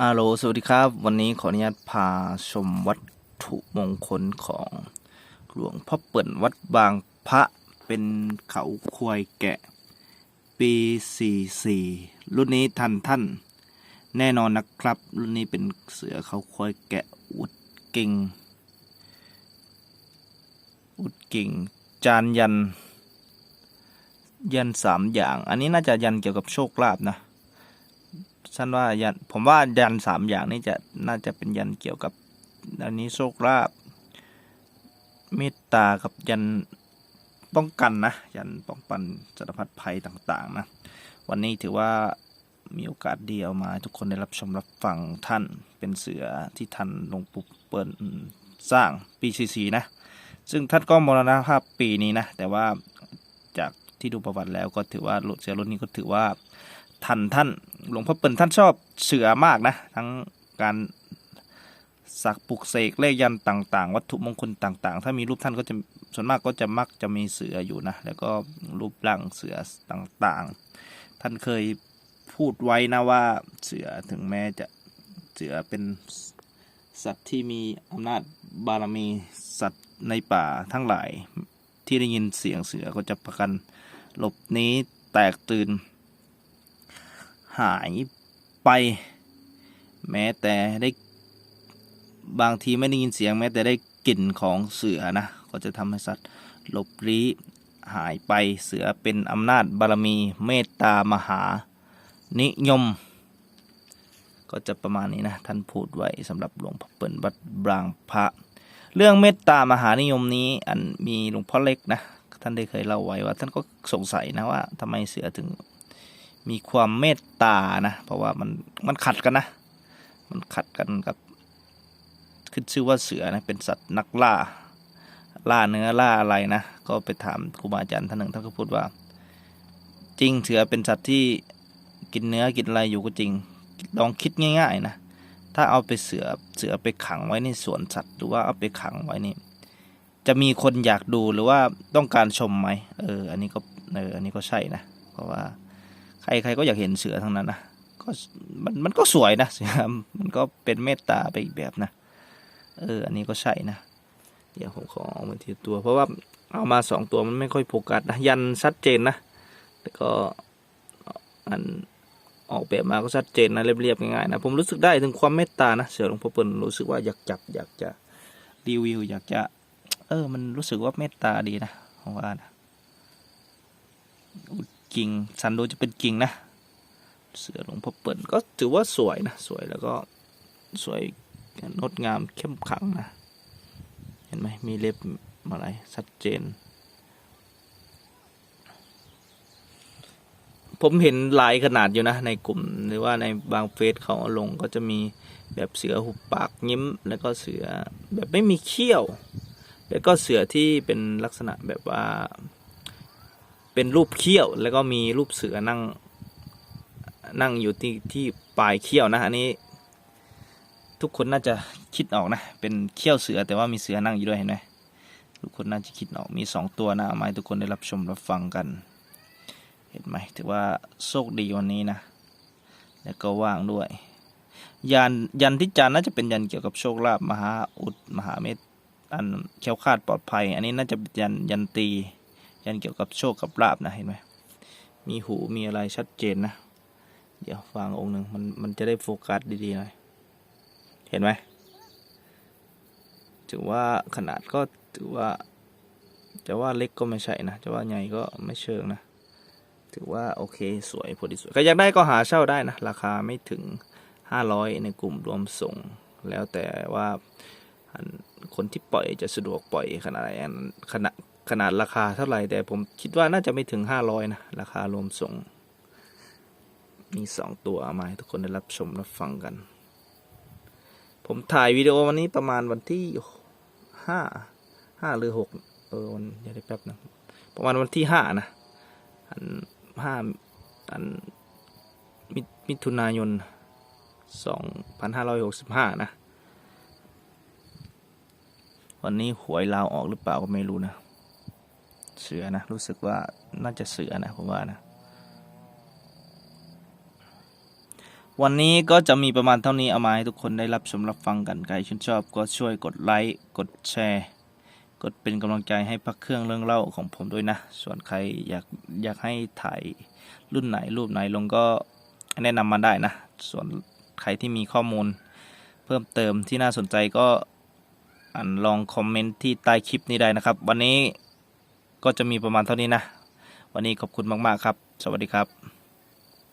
อาโลสวัสดีครับ วันนี้ขออนุญาตพาชมวัตถุมงคลของหลวงพ่อเปิ่นวัดบางพระเป็นเขาควายแกะ ปี 44 รุ่นนี้ทันท่าน แน่นอนนะครับ รุ่นนี้เป็นเสือเขาควายแกะอุดเก่งอุดเก่ง จานยัน ยันสามอย่าง อันนี้น่าจะยันเกี่ยวกับโชคลาภนะ ฉันว่ายันผมว่ายันสามอย่างนี้จะน่าจะเป็นยันเกี่ยวกับอันนี้โชคลาภเมตตากับยันป้องกันนะ ยันป้องกันสารพัดภัยต่างๆนะ วันนี้ถือว่ามีโอกาสดีเอามาทุกคนได้รับชมรับฟังท่านเป็นเสือที่ท่านลงปู่เปิลสร้างปีซีซีนะ ซึ่งท่านก็มรณภาพปีนี้นะ แต่ว่าจากที่ดูประวัติแล้วก็ถือว่าเสือรุ่นนี้ก็ถือว่า ท่านท่านหลวงพ่อเปิ่นท่านชอบเสือมากนะ ทั้งการสักปลุกเสกเลขยันต่างๆ วัตถุมงคลต่างๆ ถ้ามีรูปท่านก็จะส่วนมากก็จะมักจะมีเสืออยู่นะ แล้วก็รูปร่างเสือต่างๆ ท่านเคยพูดไว้นะว่าเสือถึงแม้จะเสือเป็นสัตว์ที่มีอำนาจบารมีสัตว์ในป่าทั้งหลายที่ได้ยินเสียงเสือก็จะประกันหลบนี้แตกตื่น หายไป แม้แต่ได้บางทีไม่ได้ยินเสียงแม้แต่ได้กลิ่นของเสือนะก็จะทำให้สัตว์หลบลี้หายไปเสือเป็นอำนาจบารมีเมตตามหานิยม ก็จะประมาณนี้นะท่านพูดไว้สำหรับหลวงพ่อเปิ่นวัดบางพระ เรื่องเมตตามหานิยมนี้อันมีหลวงพ่อเล็กนะท่านได้เคยเล่าไว้ว่า ท่านก็สงสัยนะว่าทำไมเสือถึง มีความเมตตานะ เพราะว่ามันมันขัดกันนะ มันขัดกันกับ ขึ้นชื่อว่าเสือนะเป็นสัตว์นักล่า ล่าเนื้อล่าอะไรนะ ก็ไปถามครูบาอาจารย์ท่านหนึ่งท่านก็พูดว่า จริงเสือเป็นสัตว์ที่กินเนื้อกินอะไรอยู่ก็จริง ลองคิดง่าย ๆนะ ถ้าเอาไปเสือเสือไปขังไว้ในสวนสัตว์ หรือว่าเอาไปขังไว้นี่จะมีคนอยากดูหรือว่าต้องการชมไหมเออ อันนี้ก็เอออันนี้ก็ใช่นะ เพราะว่า ใครใครก็อยากเห็นเสือทั้งนั้นนะก็มันมันก็สวยนะเสือมันก็เป็นเมตตาไปอีกแบบนะเอออันนี้ก็ใช่นะเดี๋ยวผมขอเอามาทีตัว เพราะว่าเอามาสองตัวมันไม่ค่อยโฟกัสนะยันชัดเจนนะแต่ก็อันออกแบบมาก็ชัดเจนนะเรียบๆง่ายๆนะผมรู้สึกได้ถึงความเมตตานะเสือหลวงพ่อเปิ่นรู้สึกว่าอยากจับอยากจะรีวิวอยากจะ เออ มันรู้สึกว่าเมตตาดีนะผมว่านะ กิ่งสันโดจะเป็นกิ่งนะ เสือหลวงพ่อเปิ่นก็ถือว่าสวยนะ สวยแล้วก็สวยงดงามเข้มขังนะ เห็นไหมมีเล็บอะไรชัดเจน ผมเห็นหลายขนาดอยู่นะ ในกลุ่มหรือว่าในบางเฟซเขาเอาลงก็จะมีแบบเสือหุบปากยิ้ม แล้วก็เสือแบบไม่มีเขี้ยว แล้วก็เสือที่เป็นลักษณะแบบว่า เป็นรูปเขี้ยว แล้วก็มีรูปเสือนั่ง นั่งอยู่ที่ที่ปลายเขี้ยวนะอันนี้ ทุกคนน่าจะคิดออกนะ เป็นเขี้ยวเสือแต่ว่ามีเสือนั่งอยู่ด้วยเห็นไหมทุกคนน่าจะคิดออกมีสองตัวนะเอามาให้ทุกคนได้รับชมรับฟังกัน เห็นไหมถือว่าโชคดีวันนี้นะ แล้วก็ว่างด้วยยันยันที่จานน่าจะเป็นยันเกี่ยวกับโชคลาภมหาอุดมหาเมตอันแคล้วคลาดปลอดภัย อันนี้น่าจะเป็นยันยันตี ยันเกี่ยวกับโชคกับลาบนะเห็นไหมมีหูมีอะไรชัดเจนนะ เดี๋ยวฟังองค์หนึ่งมันมันจะได้โฟกัสดีๆหน่อยเห็นไหมถือว่าขนาดก็ถือว่าจะว่าเล็กก็ไม่ใช่นะจะว่าใหญ่ก็ไม่เชิงนะถือว่าโอเคสวยพอดีสวยใครอยากได้ก็หาเช่าได้นะ ราคาไม่ถึง 500 ในกลุ่มรวมส่ง แล้วแต่ว่าคนที่ปล่อยจะสะดวกปล่อยขนาดไหนอันขนาด ขนาดราคาเท่าไหร่ แต่ผมคิดว่าน่าจะไม่ถึงห้าร้อยนะ ราคารวมส่ง มีสองตัวมาให้ทุกคนได้รับชมรับฟังกัน ผมถ่ายวิดีโอวันนี้ประมาณวันที่ห้าห้าหรือหกเออวันเดี๋ยวได้แป๊บนะประมาณวันที่ห้านะ อันห้าอันมมิถุนายนสองพันห้าร้อยหกสิบห้านะ วันนี้หวยลาวออกหรือเปล่าก็ไม่รู้นะ เสือนะ รู้สึกว่าน่าจะเสือนะผมว่านะวันนี้ก็จะมีประมาณเท่านี้เอามาให้ทุกคนได้รับชมรับฟังกันใครชื่นชอบก็ช่วยกดไลค์กดแชร์ กดเป็นกำลังใจให้พักเครื่องเรื่องเล่าของผมด้วยนะ ส่วนใครอยากอยากให้ถ่ายรุ่นไหนรูปไหนลงก็แนะนำมาได้นะ ส่วนใครที่มีข้อมูลเพิ่มเติมที่น่าสนใจก็อ่านลองคอมเมนต์ที่ใต้คลิปนี้ได้นะครับ วันนี้ ก็จะมีประมาณเท่านี้นะ วันนี้ขอบคุณมาก ๆ ครับ สวัสดีครับ